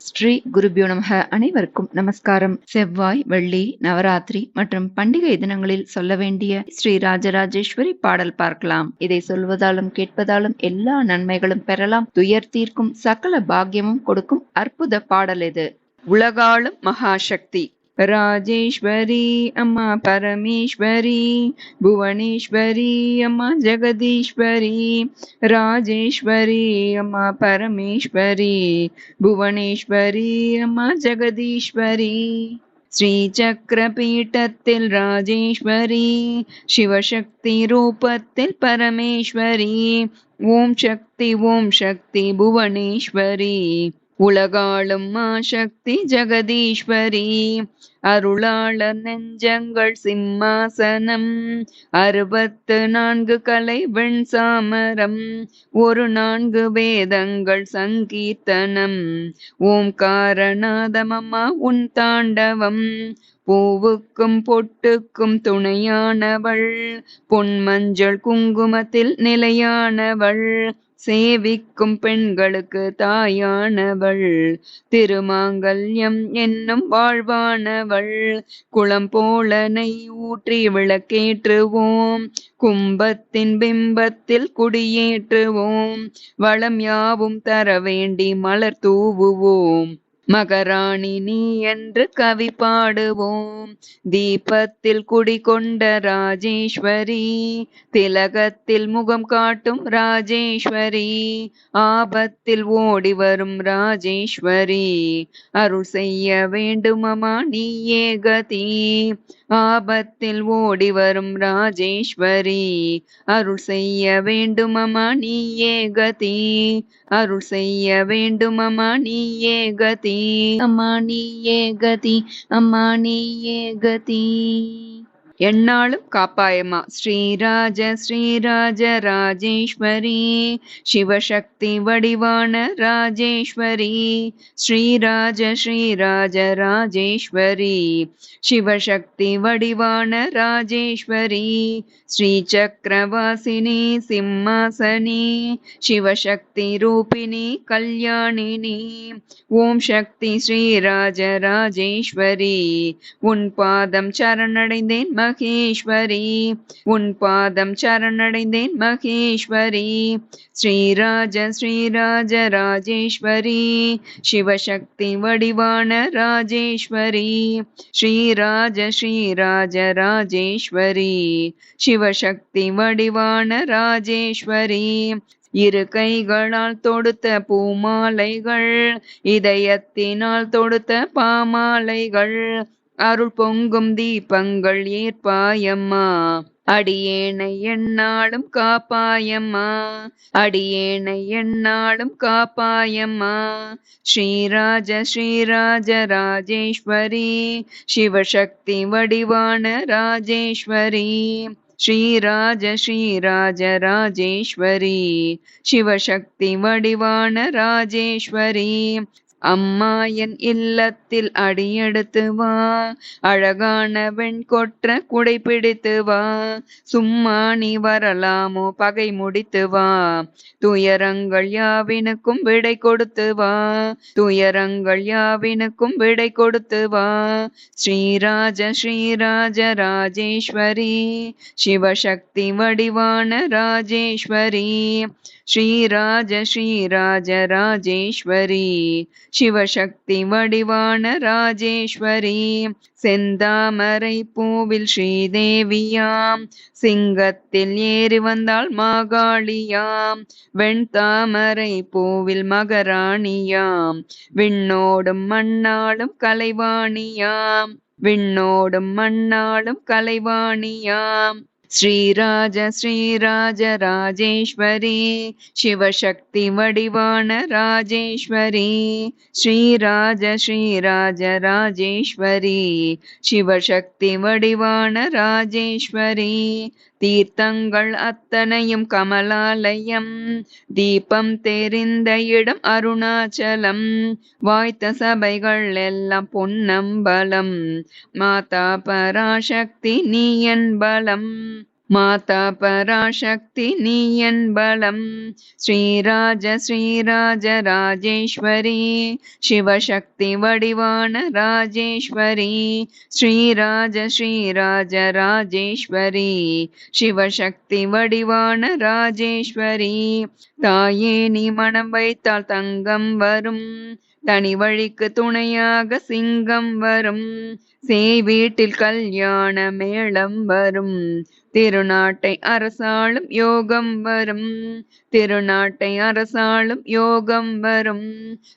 ஸ்ரீ குருபியோ நமக. அனைவருக்கும் நமஸ்காரம். செவ்வாய் வெள்ளி நவராத்திரி மற்றும் பண்டிகை தினங்களில் சொல்ல வேண்டிய ஸ்ரீ ராஜராஜேஸ்வரி பாடல் பார்க்கலாம். இதை சொல்வதாலும் கேட்பதாலும் எல்லா நன்மைகளும் பெறலாம். துயர் தீர்க்கும் சகல பாக்கியமும் கொடுக்கும் அற்புத பாடல் இது. உலகாளும் மகாசக்தி. ராஜேஸ்வரி அம்மா பரமேஸ்வரி புவனேஸ்வரி அம்மா ஜெகதீஸ்வரி ராஜேஸ்வரி அம்மா பரமேஸ்வரி புவனேஸ்வரி அம்மா ஜெகதீஸ்வரி ஸ்ரீ சக்கர பீட்டத்தில் ராஜேஸ்வரி சிவசக்தி ரூபத்தில் பரமேஸ்வரி ஓம் சக்தி ஓம் சக்தி புவனேஸ்வரி உலகாளும் சக்தி ஜெகதீஸ்வரி அருளாள நெஞ்சங்கள் சிம்மாசனம். அறுபத்து நான்கு கலை வெண் சாமரம் ஒரு நான்கு வேதங்கள் சங்கீர்த்தனம். ஓம் ஓம்காரநாதமம்மா உன் தாண்டவம். பூவுக்கும் பொட்டுக்கும் துணையானவள். பொன் மஞ்சள் குங்குமத்தில் நிலையானவள். சேவிக்கும் பெண்களுக்கு தாயானவள். திருமாங்கல்யம் என்னும் வாழ்வானவள். குளம் போலனை ஊற்றி விளக்கேற்றுவோம். கும்பத்தின் பிம்பத்தில் குடியேற்றுவோம். வளம் யாவும் தர வேண்டி மலர் தூவுவோம். மகராணி நீ என்று கவி பாடுவோம். தீபத்தில் குடிகொண்ட ராஜேஸ்வரி திலகத்தில் முகம் காட்டும் ராஜேஸ்வரி ஆபத்தில் ஓடி வரும் ராஜேஸ்வரி. அருள் செய்ய வேண்டுமமா நீயே கதி. ஆபத்தில் ஓடி வரும் ராஜேஸ்வரி அருள் செய்ய வேண்டுமமா நீயே கதி. அருள் செய்ய வேண்டுமமா நீயே கதி. அம்மா நீயே கதி அம்மா நீயே காப்பாயமா. ஸ்ரீராஜ ஸ்ரீராஜ ராஜேஸ்வரி. சிவசக்தி வடிவான ராஜேஸ்வரி. ஸ்ரீராஜ ஸ்ரீராஜ ராஜேஸ்வரி. சிவசக்தி வடிவான ராஜேஸ்வரி. ஸ்ரீ சக்கரவாசினி சிம்மாசனி. சிவசக்தி ரூபிணி கல்யாணினி. ஓம் சக்தி ஸ்ரீராஜ ராஜேஸ்வரி. உன் பாதம் சரணடைந்தேன் மகேஸ்வரி உன் பாதம் சரணடைந்தேன் மகேஸ்வரி. ஸ்ரீராஜ ஸ்ரீராஜ ராஜேஸ்வரி. சிவசக்தி வடிவான ராஜேஸ்வரி. ஸ்ரீராஜ ஸ்ரீராஜ ராஜேஸ்வரி. சிவசக்தி வடிவான ராஜேஸ்வரி. இரு கைகளால் தொடுத்த பூமாலைகள் இதயத்தினால் தொடுத்த பாமாலைகள் அருள் பொங்கும் தீபங்கள் ஏற்பாயம்மா. அடியேனை என்னாலும் காப்பாயம்மா. அடியேனை என்னாலும் காப்பாயம்மா. ஸ்ரீராஜ ஸ்ரீராஜ ராஜேஸ்வரி. சிவசக்தி வடிவான ராஜேஸ்வரி. ஸ்ரீராஜ ஸ்ரீராஜ ராஜேஸ்வரி. சிவசக்தி வடிவான ராஜேஸ்வரி. அம்மா என் இல்லத்தில் அடியெடுத்து வா அழகான வெண் கொற்ற குடை பிடித்து வா சும்மா நீ வரலாமோ பகை முடித்து வா. துயரங்கள் யாவினுக்கும் விடை கொடுத்து வா துயரங்கள் யாவினுக்கும் விடை கொடுத்து வா. ஸ்ரீராஜ ஸ்ரீராஜ ராஜேஸ்வரி சிவசக்தி வடிவான ராஜேஸ்வரி. ஸ்ரீராஜ ஸ்ரீராஜ ராஜேஸ்வரி. சிவசக்தி வடிவான ராஜேஸ்வரி செந்தாமரை பூவில் ஸ்ரீதேவியாம் சிங்கத்தில் ஏறி வந்தாள் மாகாளியாம் வெண்தாமரை பூவில் மகராணியாம் விண்ணோடும் மண்ணாளும் கலைவாணியாம் விண்ணோடும் மண்ணாளும் கலைவாணியாம். ஸ்ரீராஜ ஸ்ரீராஜ ராஜேஸ்வரி சிவசக்தி வடிவான ராஜேஸ்வரி ஸ்ரீராஜ ஸ்ரீராஜ ராஜேஸ்வரி சிவசக்தி வடிவான ராஜேஸ்வரி தீர்த்தங்கள் அத்தனையும் கமலாலயம். தீபம் தெரிந்த இடம் அருணாச்சலம். வாய்த்த சபைகள் எல்லாம் பொன்னம்பலம். மாதா பராசக்தி நீ என் பலம். மாதா பராசக்தி நீ என் பலம். ஸ்ரீராஜ ஸ்ரீராஜ ராஜேஸ்வரி. சிவசக்தி வடிவான ராஜேஸ்வரி. ஸ்ரீராஜ ஸ்ரீராஜ ராஜேஸ்வரி. சிவசக்தி வடிவான ராஜேஸ்வரி. தாயே நீ மனம் வைத்தால் தங்கம் வரும். தனி வழிக்கு துணையாக சிங்கம் வரும். சே வீட்டில் கல்யாண மேளம் வரும். திருநாட்டை அரசாளும் யோகம் வரும் திருநாட்டை அரசாளும் யோகம் வரும்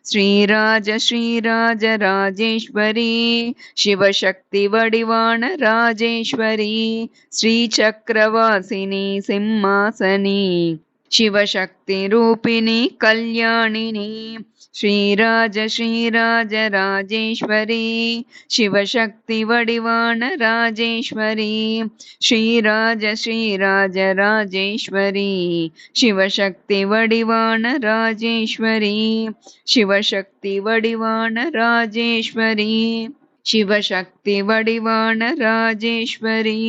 ஸ்ரீராஜ ஸ்ரீராஜ ராஜேஸ்வரி சிவசக்தி வடிவான ராஜேஸ்வரி ஸ்ரீ சக்கரவாசினி சிம்மாசனி शिवशक्ति रूपिणी कल्याणिनी ஸ்ரீராஜ ஸ்ரீராஜ ராஜேஸ்வரி சிவசக்தி வடிவான ராஜேஸ்வரி ஸ்ரீராஜ ஸ்ரீராஜ ராஜேஸ்வரி சிவசக்தி வடிவான ராஜேஸ்வரி சிவசக்தி வடிவான ராஜேஸ்வரி சிவசக்தி வடிவான ராஜேஸ்வரி.